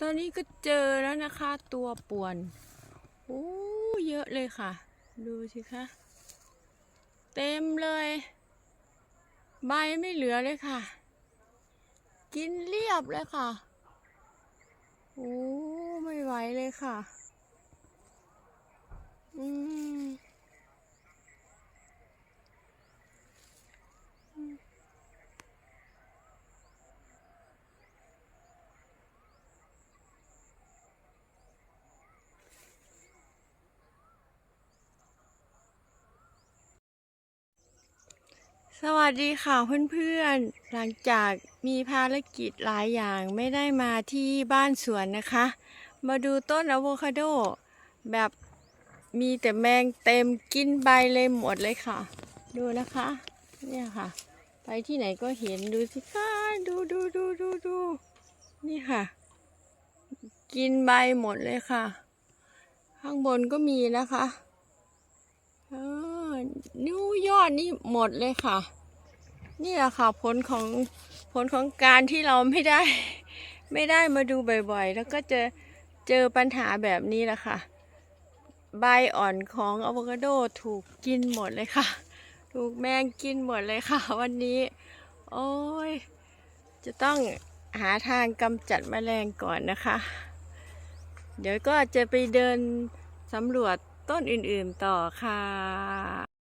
ตอนนี้ก็เจอแล้วนะคะตัวป่วน โอ้เยอะเลยค่ะ ดูสิคะ เต็มเลย ใบไม่เหลือเลยค่ะ กินเรียบเลยค่ะ โอ้ ไม่ไหวเลยค่ะ อืม สวัสดีค่ะเพื่อนๆ หลังจากมีภารกิจหลายอย่างไม่ได้มาที่บ้านสวนนะคะ มาดูต้นอะโวคาโด แบบมีแต่แมงเต็มกินใบเลยหมดเลยค่ะ ดูนะคะ เนี่ยค่ะ ไปที่ไหนก็เห็นดูสิคะดูดูดูดูดูนี่ค่ะ กินใบหมดเลยค่ะ ข้างบนก็มีนะคะ นิ้วยอดนี่หมดเลยค่ะ นี่แหละค่ะผลของผลของการที่เราไม่ได้ ไม่ได้มาดูบ่อยๆ แล้วก็เจอเจอปัญหาแบบนี้แหละค่ะ ใบอ่อนของอะโวคาโดถูกกินหมดเลยค่ะ ถูกแมงกินหมดเลยค่ะ วันนี้ โอ้ย จะต้องหาทางกำจัดแมลงก่อนนะคะ เดี๋ยวก็จะไปเดินสำรวจต้นอื่นๆต่อค่ะ